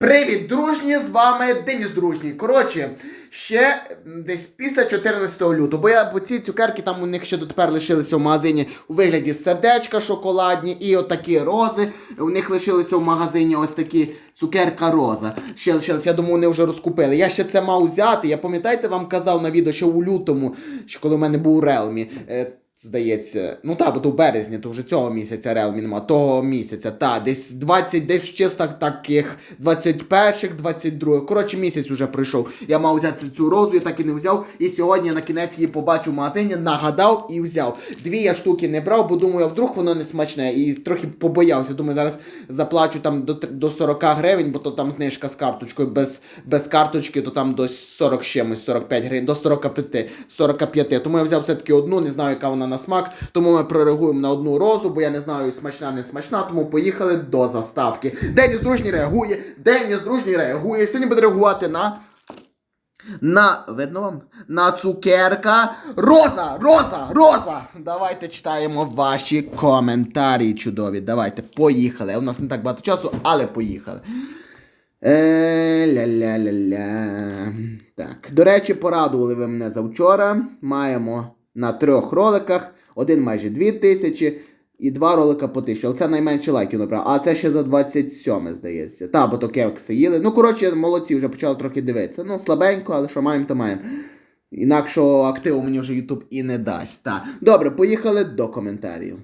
Привіт, дружні! З вами Деніс Дружній. Коротше, ще десь після 14 лютого, бо я бо ці цукерки там у них ще дотепер лишилися в магазині у вигляді сердечка шоколадні і отакі рози. У них лишилися в магазині ось такі цукерка роза. Ще лишилися, я думаю, вони вже розкупили. Я ще це мав взяти. Я пам'ятаєте, вам казав на відео, що у лютому, що коли в мене був Realme. е, Здається, ну так, бо то в березні, то вже цього місяця Realme нема, того місяця, та, десь 20, десь ще так, таких 21-х, 22 Коротше, місяць вже пройшов. Я мав взяти цю розу, я так і не взяв. І сьогодні на кінець її побачив в магазині, нагадав і взяв. Дві я штуки не брав, бо думаю, вдруг воно не смачне. І трохи побоявся. Думаю, зараз заплачу там до, до 40 гривень, бо то там знижка з карточкою. Без, без карточки, то там до 40 з чимось, 45 гривень, до 45. 45. Тому я взяв все-таки одну, не знаю, яка вона на смак. Тому ми прореагуємо на одну розу, бо я не знаю, смачна, не смачна. Тому поїхали до заставки. Деніс дружній реагує, Деніс дружній реагує. Сьогодні буде реагувати на. На, видно вам? На цукерка. Роза! Роза! Роза! Давайте читаємо ваші коментарі чудові. Давайте, поїхали. У нас не так багато часу, але поїхали. Е, ля-ля-ля-ля. Так. До речі, порадували ви мене завчора. Маємо на трьох роликах. Один майже 2 тисячі і два ролика по тисячі. Але це найменше лайків набрав. А це ще за 27, здається. Та, бо то кекси їли. Ну, коротше, молодці, вже почали трохи дивитися. Ну, слабенько, але що маємо, то маємо. Інакшого активу мені вже YouTube і не дасть. Та. Добре, поїхали до коментарів.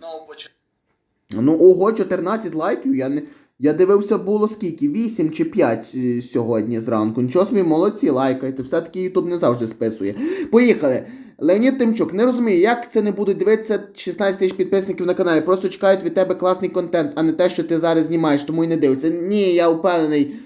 Ну, ого, 14 лайків. Я не. Я дивився, було скільки? 8 чи 5 е, сьогодні зранку. Нічого собі, молодці, лайкайте. Все-таки Ютуб не завжди списує. Поїхали. Леонід Тимчук, не розумію, як це не будуть дивитися 16 тисяч підписників на каналі. Просто чекають від тебе класний контент, а не те, що ти зараз знімаєш, тому і не дивиться. Ні, я впевнений.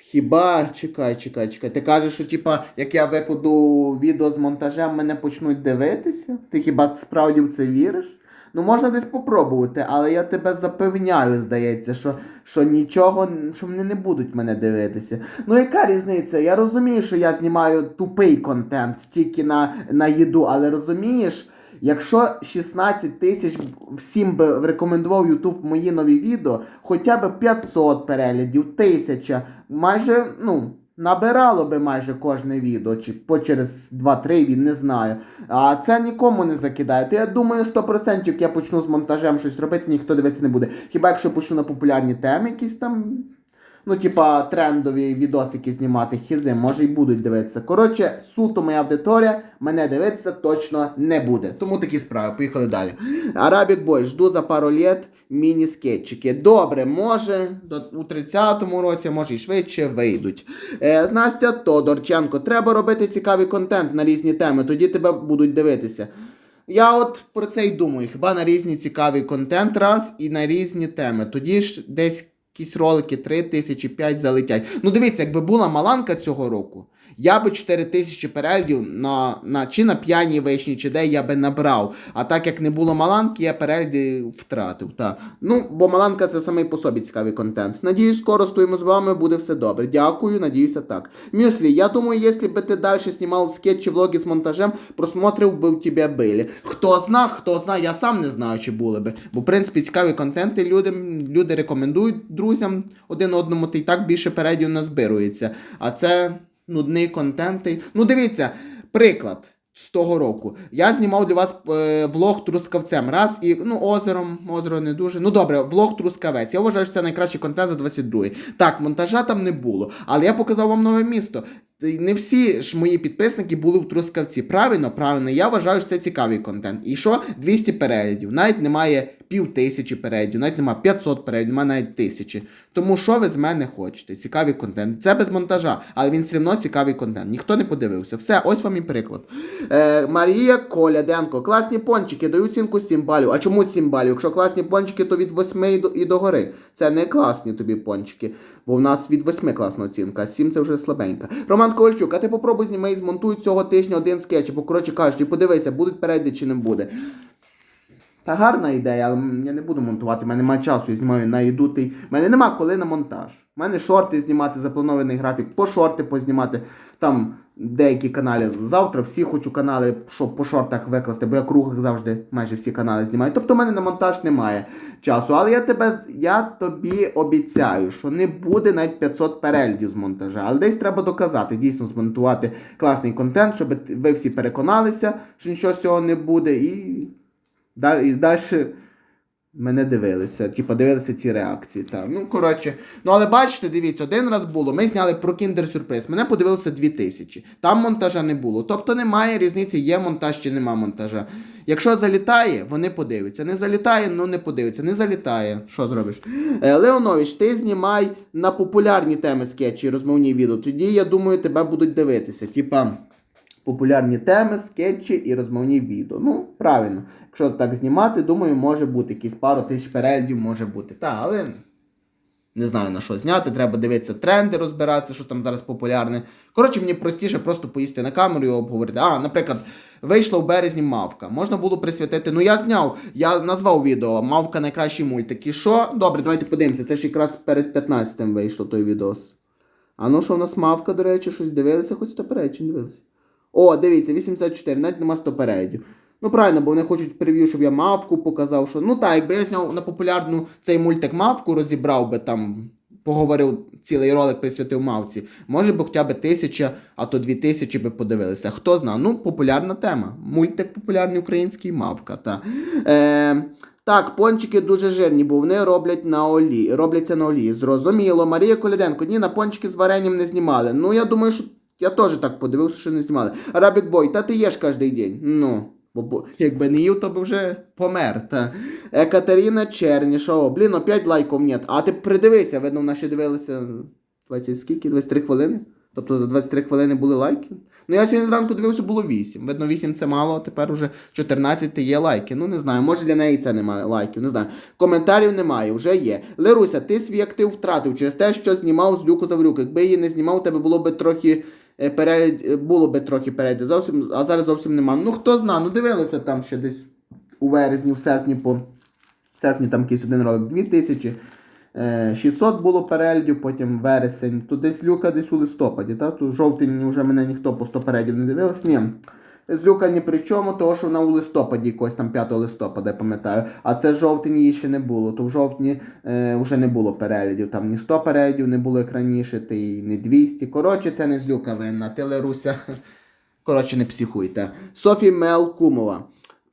Хіба чекай, чекай, чекай. Ти кажеш, що типа, як я викладу відео з монтажем, мене почнуть дивитися? Ти хіба справді в це віриш? Ну, можна десь попробувати, але я тебе запевняю, здається, що, що нічого, що вони не будуть мене дивитися. Ну, яка різниця? Я розумію, що я знімаю тупий контент тільки на, на їду, але розумієш, якщо 16 тисяч всім би рекомендував YouTube мої нові відео, хоча б 500 переглядів, 1000, майже, ну. Набирало би майже кожне відео, чи по через 2-3 він не знаю. А це нікому не закидає. То я думаю, 100% як я почну з монтажем щось робити, ніхто дивитися не буде. Хіба якщо почну на популярні теми якісь там. Ну, типа, трендові відосики знімати, хізи, може й будуть дивитися. Коротше, суто моя аудиторія, мене дивитися точно не буде. Тому такі справи. Поїхали далі. Арабік Бой, жду за пару літ міні-скетчики. Добре, може, у 30-му році, може і швидше вийдуть. Е, Настя Тодорченко, треба робити цікавий контент на різні теми, тоді тебе будуть дивитися. Я от про це й думаю. Хіба на різні цікавий контент раз і на різні теми. Тоді ж десь якісь ролики 3 тисячі 5 залетять. Ну дивіться, якби була маланка цього року, я би 4 тисячі переглядів на, на, чи на п'яній вишні, чи де я би набрав. А так як не було маланки, я перегляди втратив. Та. Ну, бо маланка це самий по собі цікавий контент. Надіюсь, скоро стоїмо з вами, буде все добре. Дякую, надіюся так. Мюслі, я думаю, якщо би ти далі знімав скетчі, влоги з монтажем, просмотрів би у тебе били. Хто зна, хто зна, я сам не знаю, чи були би. Бо, в принципі, цікаві контенти людям, люди рекомендують друзям один одному, та й так більше передів назбирується. А це нудний контент. Ну, дивіться, приклад. З того року. Я знімав для вас е, влог трускавцем. Раз і ну, озером, озеро не дуже. Ну добре, влог трускавець. Я вважаю, що це найкращий контент за 22-й. Так, монтажа там не було. Але я показав вам нове місто. Не всі ж мої підписники були в Трускавці. Правильно, правильно, я вважаю, що це цікавий контент. І що? 200 переглядів. Навіть немає пів тисячі переглядів, навіть немає 500 переглядів, немає навіть тисячі. Тому що ви з мене хочете? Цікавий контент. Це без монтажа, але він все одно цікавий контент. Ніхто не подивився. Все, ось вам і приклад. Е, Марія Коляденко. Класні пончики, даю оцінку 7 балів. А чому 7 балів? Якщо класні пончики, то від 8 і до, і до гори. Це не класні тобі пончики. Бо в нас від 8 класна оцінка, а 7 це вже слабенька. Роман Ковальчук, а ти попробуй зніми і змонтуй цього тижня один скетч, бо коротше кажучи, подивися, будуть перейди чи не буде. Та гарна ідея, але я не буду монтувати, в мене немає часу, я знімаю на їду. У мене нема коли на монтаж. У мене шорти знімати, запланований графік, по шорти познімати. Там деякі канали завтра. Всі хочу канали, щоб по шортах викласти, бо я круглих завжди майже всі канали знімаю. Тобто в мене на монтаж немає часу. Але я тебе я тобі обіцяю, що не буде навіть 500 переглядів з монтажа. Але десь треба доказати, дійсно змонтувати класний контент, щоб ви всі переконалися, що нічого з цього не буде, і. І далі Мене дивилися, типу, дивилися ці реакції. Та. Ну, коротше. Ну, але бачите, дивіться, один раз було. Ми зняли про Kinder Сюрприз. Мене подивилося 2000. Там монтажа не було. Тобто немає різниці, є монтаж чи нема монтажа. Якщо залітає, вони подивляться. Не залітає, ну не подивиться. Не залітає. Що зробиш? Е, Леонович, ти знімай на популярні теми скетчі, розмовні відео. Тоді, я думаю, тебе будуть дивитися. Типа. Популярні теми, скетчі і розмовні відео. Ну, правильно. Якщо так знімати, думаю, може бути якісь пару тисяч переглядів, може бути. Та, але не знаю на що зняти. Треба дивитися тренди, розбиратися, що там зараз популярне. Коротше, мені простіше просто поїсти на камеру і обговорити. А, наприклад, вийшла в березні мавка. Можна було присвятити. Ну, я зняв, я назвав відео Мавка найкращий мультик. І що? Добре, давайте подивимося. Це ж якраз перед 15-м вийшло той відос. А ну що в нас мавка, до речі, щось дивилися, хоч 100 перечин дивилися. О, дивіться, 84, навіть нема 100 передів. Ну правильно, бо вони хочуть прев'ю, щоб я мавку показав, що. Ну так, якби я зняв на популярну цей мультик мавку, розібрав би там, поговорив цілий ролик присвятив мавці. Може би хоча б тисяча, а то дві тисячі би подивилися. Хто знає? Ну, популярна тема. Мультик популярний український мавка. Та. Е, так, пончики дуже жирні, бо вони роблять на олії, робляться на олії. Зрозуміло. Марія Коляденко, ні, на пончики з варенням не знімали. Ну, я думаю, що я теж так подивився, що не знімали. Арабік Бой, та ти їш кожен день. Ну, бо, бо якби не їв, то би вже помер. Та. Екатерина Чернішова. Блін, опять лайків нет. А ти придивися, видно, вона ще дивилася 20 скільки? 23 хвилини? Тобто за 23 хвилини були лайки. Ну я сьогодні зранку дивився, було 8. Видно, 8 це мало, а тепер уже 14 є лайки. Ну не знаю, може для неї це немає лайків, не знаю. Коментарів немає, вже є. Леруся, ти свій актив втратив через те, що знімав з люку Заврюк. Якби її не знімав, у тебе було би трохи. Е, Перед, е, було би трохи перейде зовсім, а зараз зовсім нема. Ну хто зна, ну дивилися там ще десь у вересні, в серпні по. В серпні там якийсь один ролик 2000. Е, 600 було переглядів, потім вересень. То десь люка десь у листопаді. Та? То жовтень вже мене ніхто по 100 переглядів не дивився. Ні. З люка ні при чому, того що вона у листопаді, якось там 5 листопада, я пам'ятаю. А це жовтень її ще не було. То в жовтні е, вже не було переглядів. Там ні 100 переглядів не було як раніше, та й не 200. Коротше, це не з люка винна. Ти Леруся. Коротше, не психуйте. Софі Мелкумова.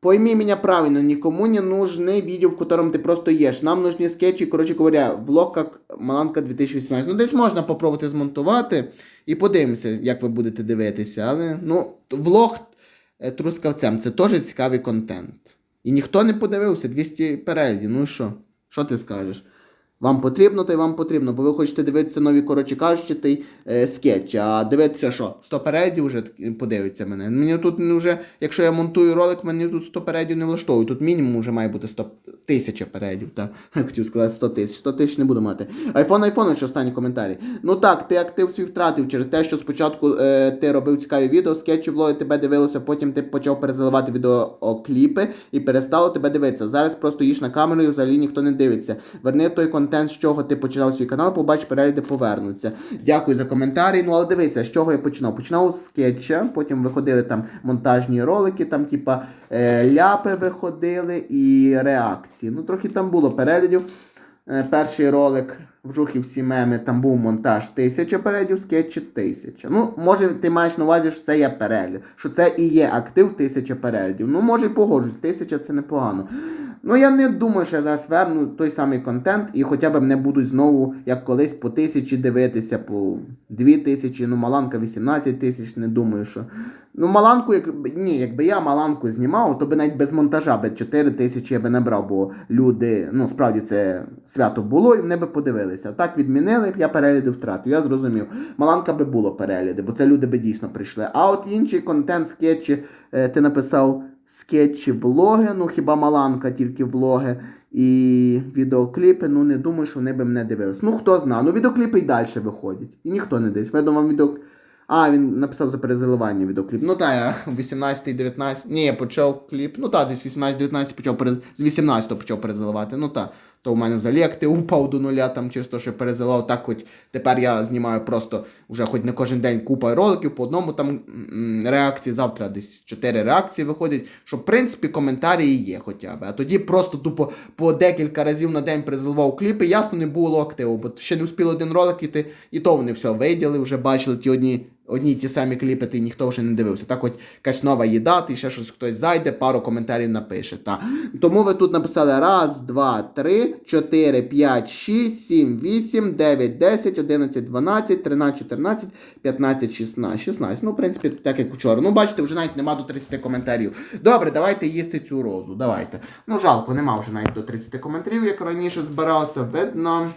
Пойми меня правильно, никому не нужны видео, в котором ты просто ешь. Нам нужны скетчі, коротше говоря, влог як Маланка 2018. Ну, десь можна попробувати змонтувати і подивимося, як ви будете дивитися. Але ну, влог е, трускавцем це теж цікавий контент. І ніхто не подивився, 200 переглядів. Ну і що? Що ти скажеш? Вам потрібно, то й вам потрібно, бо ви хочете дивитися нові, коротше кажучи, той е, скетчі. А дивитися що? 100 передів вже подивиться мене. Мені тут вже, якщо я монтую ролик, мені тут 100 передів не влаштовує. Тут мінімум вже має бути 100 тисяча передів. Та хотів сказати 100 тисяч. 100 тисяч не буду мати. Айфон, айфон, ще останні коментарі. Ну так, ти актив свій втратив через те, що спочатку е, ти робив цікаві відео, скетчі влоги тебе дивилося, потім ти почав перезаливати відеокліпи і перестало тебе дивитися. Зараз просто їж на камеру і взагалі ніхто не дивиться. Верни той контент, з чого ти починав свій канал, побач, перегляди повернуться. Дякую за коментарі. Ну але дивися, з чого я починав. Починав з скетча, потім виходили там монтажні ролики, там, типа е, ляпи виходили і реакції. Ну, трохи там було переглядів. Е, перший ролик в всі меми, там був монтаж тисяча переглядів, скетчі тисяча. Ну, може, ти маєш на увазі, що це є перегляд, що це і є актив тисяча переглядів. Ну, може, погоджусь, тисяча це непогано. Ну, я не думаю, що я зараз верну той самий контент і хоча б не будуть знову, як колись, по тисячі дивитися, по дві тисячі, ну, Маланка 18 тисяч, не думаю, що. Ну, Маланку, як... ні, якби я Маланку знімав, то би навіть без монтажа би 4 тисячі я би набрав, бо люди, ну, справді це свято було, і вони би подивилися. Так відмінили б, я перегляди втратив, я зрозумів. Маланка би було перегляди, бо це люди би дійсно прийшли. А от інший контент, скетчі, е, ти написав скетчі, влоги, ну хіба Маланка, тільки влоги. І відеокліпи, ну не думаю, що вони би мене дивились. Ну хто знає, ну відеокліпи й далі виходять. І ніхто не дивиться. Видно вам відео. А, він написав за перезаливання відеокліп. Ну так, я 18-19. Ні, я почав кліп. Ну так, десь 18-19 почав перез... з 18 почав перезаливати. Ну так. То в мене взагалі актив упав до нуля там через те, що перезаливав. Так хоч тепер я знімаю просто вже хоч не кожен день купа роликів по одному там реакції. Завтра десь 4 реакції виходять, що в принципі коментарі є хоча б. А тоді просто тупо по декілька разів на день перезаливав кліпи, ясно, не було активу, бо ще не встиг один ролик іти, і то вони все виділи, вже бачили ті одні. Одні ті самі кліпи, ти ніхто вже не дивився. Так, от якась нова їда, ти ще щось хтось зайде, пару коментарів напише. Та. Тому ви тут написали раз, два, три, чотири, п'ять, шість, сім, вісім, дев'ять, десять, одинадцять, дванадцять, тринадцять, чотирнадцять, п'ятнадцять, шістнадцять, шістнадцять. Ну, в принципі, так як вчора. Ну, бачите, вже навіть нема до 30 коментарів. Добре, давайте їсти цю розу. Давайте. Ну, жалко, нема вже навіть до 30 коментарів, як раніше збирався. Видно.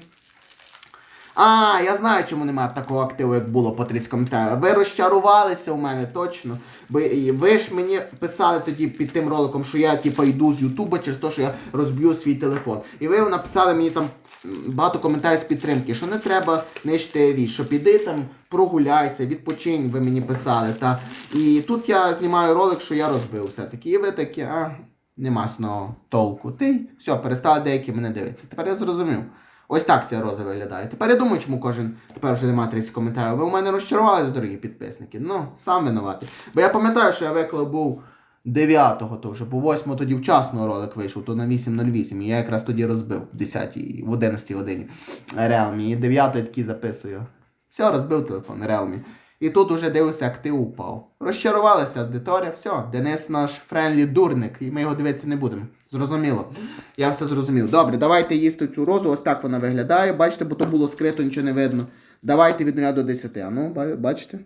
А, я знаю, чому немає такого активу, як було по 30 коментарів. Ви розчарувалися у мене точно. І ви ж мені писали тоді під тим роликом, що я типа йду з Ютуба через те, що я розб'ю свій телефон. І ви написали мені там багато коментарів з підтримки, що не треба нищити річ, що піди там, прогуляйся, відпочинь, ви мені писали. Та. І тут я знімаю ролик, що я розбив все-таки. І ви такі, а, нема сного толку. Ти все, перестали деякі мене дивитися. Тепер я зрозумів. Ось так ця роза виглядає. Тепер я думаю, чому кожен тепер вже немає 30 коментарів. Ви у мене розчарувались, дорогі підписники. Ну, сам винуватий. Бо я пам'ятаю, що я виклав був 9-го, то вже по 8 тоді вчасно ролик вийшов, то на 8.08. І я якраз тоді розбив в 10 в 11-й годині Realme. І 9 такий записую. Все, розбив телефон Realme. І тут уже дивився, актив упав. Розчарувалася аудиторія, все, Денис наш френлі дурник, і ми його дивитися не будемо. Зрозуміло. Я все зрозумів. Добре, давайте їсти цю розу, ось так вона виглядає. Бачите, бо то було скрито, нічого не видно. Давайте від 0 до 10. А ну, бачите?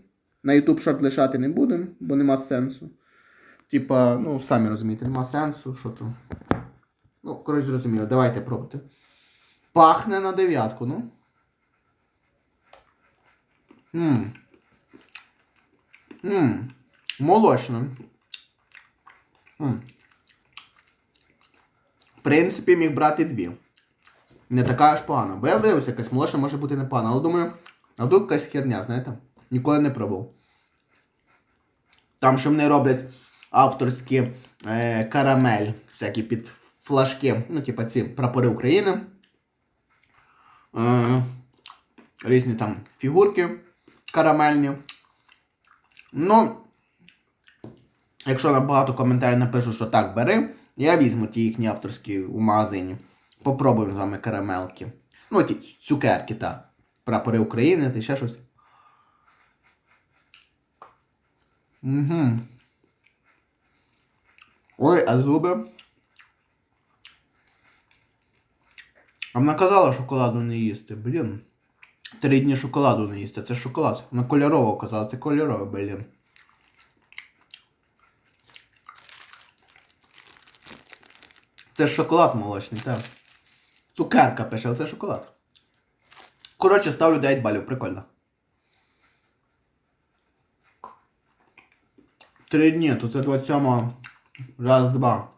На YouTube шорт лишати не будемо, бо нема сенсу. Типа, ну, самі розумієте, нема сенсу, що то. Ну, коротше, зрозуміло, давайте пробуйте. Пахне на дев'ятку, ну. Ммм. Ммм. Молочно. Ммм. В принципі, міг брати дві. Не така аж погана. Бо я дивився, якась молочна може бути непогана. Але думаю, а тут якась херня, знаєте? Ніколи не пробував. Там, що вони роблять авторські е, карамель, всякі під флажки, ну, типа ці прапори України. Е, різні там фігурки карамельні. Ну, якщо на багато коментарів напишу, що так, бери, я візьму ті їхні авторські у. Попробуємо з вами карамелки. Ну, ті цукерки, та. Прапори України та ще щось. Угу. Ой, а зуби. А вона казала шоколаду не їсти, блін. Три дні шоколаду не їсти. Це шоколад. Вона кольорово казала, це кольорове, блін. Це шоколад молочний, так. Цукерка пише, але це шоколад. Коротше, ставлю 9 балів, прикольно. Три дні, то це 27 раз, два.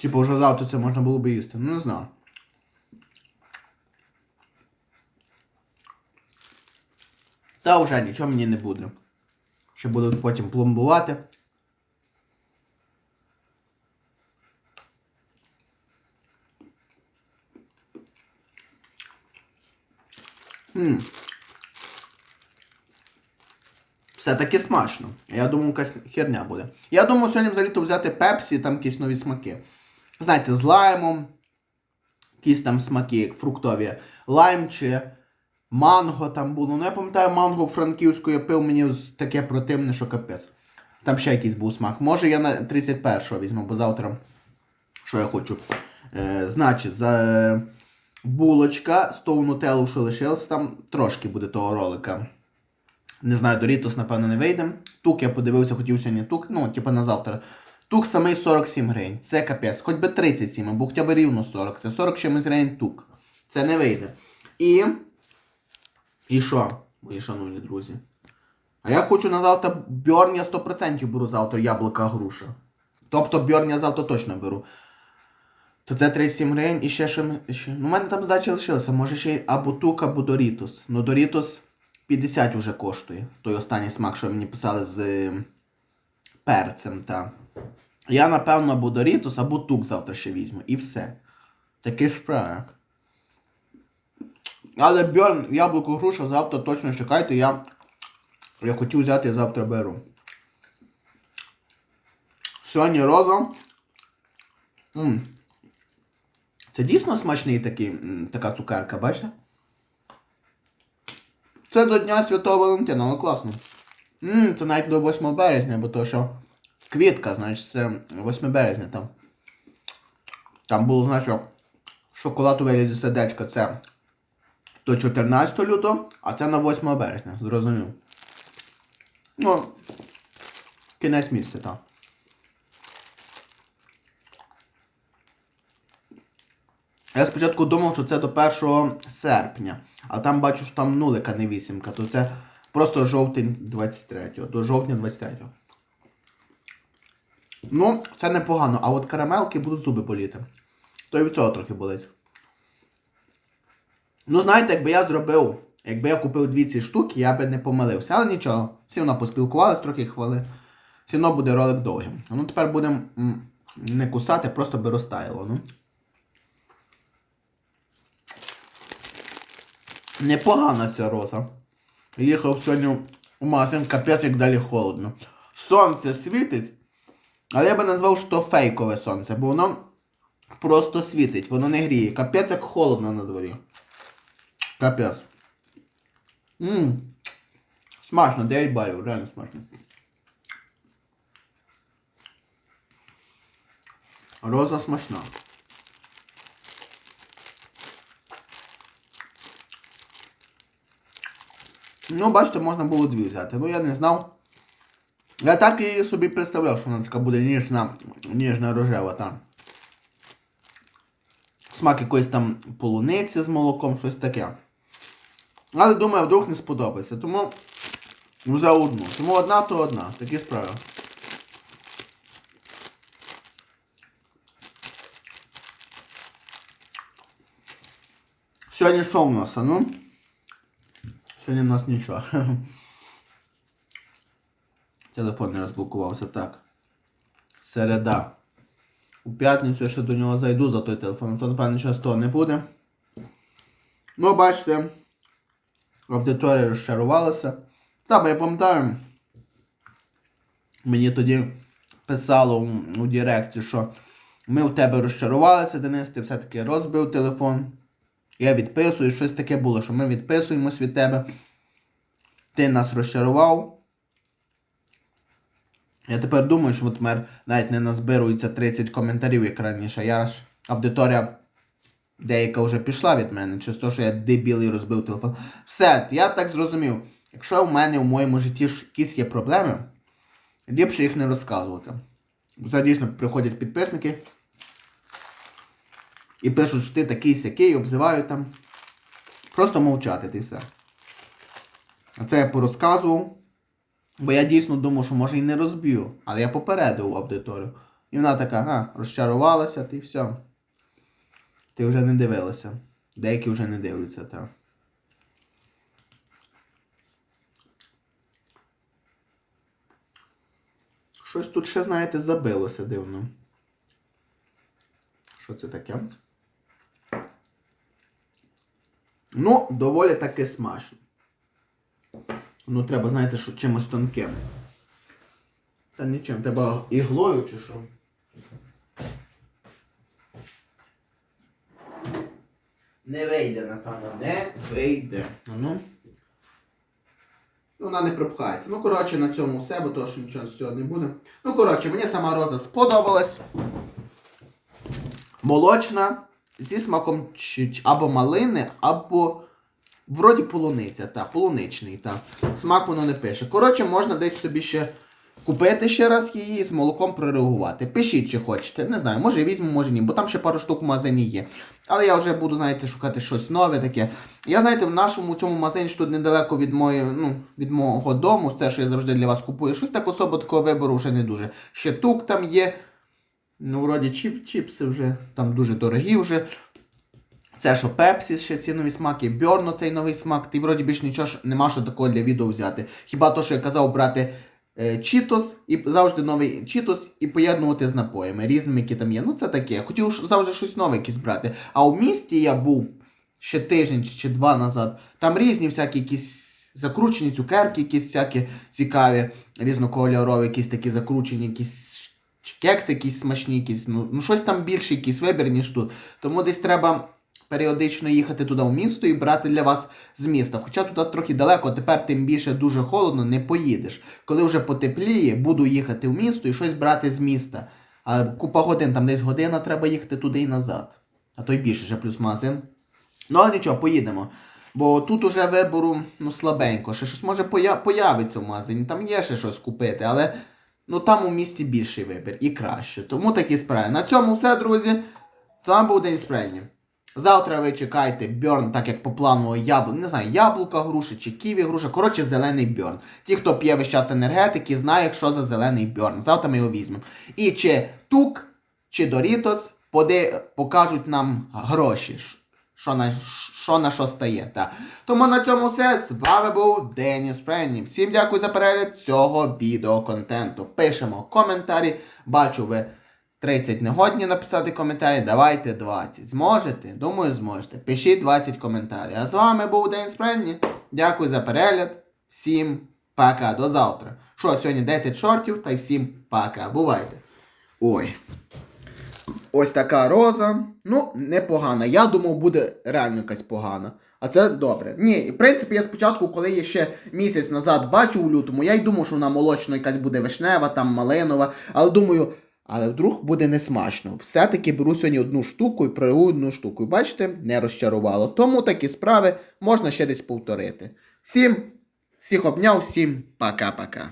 Типу вже завтра це можна було би їсти. Ну не знаю. Та вже нічого мені не буде. Ще буду потім пломбувати. Все-таки смачно. Я думаю, якась херня буде. Я думаю, сьогодні взагалі-то взяти пепсі, там якісь нові смаки. Знаєте, з лаймом, якісь там смаки, фруктові. Лайм чи манго там було. Ну я пам'ятаю, манго франківську я пив мені таке противне, що капець. Там ще якийсь був смак. Може я на 31-го візьму, бо завтра. Що я хочу? Е, значить, за булочка з того нутеллу, що лишилося, там трошки буде того ролика. Не знаю, Дорітос, напевно, не вийде. Тук я подивився, хотів сьогодні тук, ну, типу на завтра. Тук самий 47 гривень. Це капець. Хоч би 37, або хоча б рівно 40. Це 40 чимось гривень тук. Це не вийде. І. І що, мої шановні друзі? А я хочу на завтра Бьорн я 100% беру завтра яблука груша. Тобто Бьорн я завтра точно беру. То це 37 гривень і ще що. Ще... Ну, у мене там здача лишилася. Може ще або тук, або Дорітос. Ну Дорітос 50 вже коштує. Той останній смак, що мені писали з е, перцем та Я, напевно, або Дорітус, або тук завтра ще візьму. І все. Такі справи. Але Бьорн, яблуко груша завтра точно чекайте, я, я хотів взяти, я завтра беру. Сьогодні роза. м Це дійсно смачний такий, така цукерка, бачите? Це до Дня Святого Валентина, але класно. м це навіть до 8 березня, бо то що квітка, значить це 8 березня там. Там було, значить, шоколад у вигляді сердечка це до 14 лютого, а це на 8 березня, зрозумів. Ну, кінець місяця, так. Я спочатку думав, що це до 1 серпня, а там бачу, що там нулика, не вісімка, то це просто жовтень 23-го, до жовтня 23-го. Ну, це непогано, а от карамелки будуть зуби боліти. То і від цього трохи болить. Ну, знаєте, якби я зробив, якби я купив дві ці штуки, я би не помилився. Але нічого, всі одно поспілкувалися трохи хвилин. Все одно буде ролик довгим. Ну тепер будемо не кусати, просто би розтаяло. Ну. Непогана ця роза. Їхав сьогодні у магазин, капець як далі холодно. Сонце світить, але я би назвав, що фейкове сонце, бо воно просто світить, воно не гріє. Капець як холодно на дворі. Капець. Ммм. Смачно, 9 балів, реально смачно. Роза смачна. Ну, бачите, можна було дві взяти. Ну я не знав. Я так і собі представляв, що вона така буде ніжна, ніжна рожева там. Смак якоїсь там полуниці з молоком, щось таке. Але думаю, вдруг не сподобається. Тому взяв одну. Тому одна, то одна. Такі справи. Сьогодні що в нас, а ну? Сьогодні в нас нічого. Телефон не розблокувався так. Середа. У п'ятницю я ще до нього зайду за той телефон, то напевно нічого з того не буде. Ну, бачите, аудиторія розчарувалася. Так, я пам'ятаю, мені тоді писало у, у Директі, що ми у тебе розчарувалися, Денис, ти все-таки розбив телефон. Я відписую, щось таке було, що ми відписуємось від тебе. Ти нас розчарував. Я тепер думаю, що тепер навіть не назбирується 30 коментарів, як раніше. Я ж аудиторія деяка вже пішла від мене, через те, що я дебілий розбив телефон. Все, я так зрозумів. Якщо в мене в моєму житті якісь є проблеми, ліпше їх не розказувати. Бо дійсно приходять підписники і пишуть, що ти такий сякий, обзивають там. Просто мовчати ти все. А це я порозказував. Бо я дійсно думав, що може і не розб'ю. Але я попередив аудиторію. І вона така, а, розчарувалася, ти все. Ти вже не дивилася. Деякі вже не дивляться, так. Щось тут ще, знаєте, забилося дивно. Що це таке? Ну, доволі таки смачно. Ну, треба, знаєте, що чимось тонким. Та нічим, треба іглою чи що. Не вийде, напевно, не вийде. А Ну. Ну, вона не пропхається. Ну, коротше, на цьому все, бо того, що нічого з цього не буде. Ну, коротше, мені сама роза сподобалась. Молочна, зі смаком або малини, або вроді полуниця, та, полуничний, та. Смак воно не пише. Коротше, можна десь собі ще купити ще раз її з молоком прореагувати. Пишіть, чи хочете. Не знаю, може візьму, може ні, бо там ще пару штук в магазині є. Але я вже буду, знаєте, шукати щось нове таке. Я, знаєте, в нашому цьому магазині, що тут недалеко від моєї, ну, від мого дому, це, що я завжди для вас купую, щось так особо такого вибору вже не дуже. Ще тук там є. Ну, вроді чіп, чіпси вже, там дуже дорогі вже. Це що Пепсі, ще ці нові смаки, Бьорно цей новий смак, ти вроді більш нічого ж нема що такого для відео взяти. Хіба то, що я казав брати е, чітос, і завжди новий чітос і поєднувати з напоями різними, які там є. Ну це таке. Хотів завжди щось нове якесь брати. А у місті я був ще тиждень чи- два назад. Там різні всякі якісь закручені цукерки, якісь всякі цікаві, різнокольорові, якісь такі закручені, якісь чи кекси якісь смачні, якісь, ну, ну щось там більше, якийсь вибір, ніж тут. Тому десь треба періодично їхати туди в місто і брати для вас з міста. Хоча туди трохи далеко, тепер тим більше дуже холодно, не поїдеш. Коли вже потепліє, буду їхати в місто і щось брати з міста. А купа годин, там десь година треба їхати туди і назад. А то й більше, вже плюс магазин. Ну, але нічого, поїдемо. Бо тут уже вибору ну, слабенько. Ще щось може поя- появиться в магазині. Там є ще щось купити, але ну, там у місті більший вибір і краще. Тому такі справи. На цьому все, друзі. З вами був День Спрені. Завтра ви чекайте бьорн, так як по плану яблук, не знаю, яблука груша чи ківі груша. Коротше, зелений бьорн. Ті, хто п'є весь час енергетики, знає, що за зелений бьорн. Завтра ми його візьмемо. І чи тук, чи Дорітос поди, покажуть нам гроші. Що на що, на що стає. Та. Тому на цьому все. З вами був Деніс Пренні. Всім дякую за перегляд цього відеоконтенту. Пишемо коментарі. Бачу, ви 30 не годні написати коментарі. Давайте 20. Зможете? Думаю, зможете. Пишіть 20 коментарів. А з вами був Деніс Пренні. Дякую за перегляд. Всім пока. До завтра. Що, сьогодні 10 шортів, та й всім пока. Бувайте. Ой. Ось така роза. Ну, непогана. Я думав, буде реально якась погана. А це добре. Ні, в принципі, я спочатку, коли я ще місяць назад бачив у лютому, я й думав, що вона молочна якась буде вишнева, там малинова. Але думаю, але вдруг буде несмачно. Все-таки беру сьогодні одну штуку і прорву одну штуку. І бачите, не розчарувало. Тому такі справи можна ще десь повторити. Всім, всіх обняв, всім пока-пока.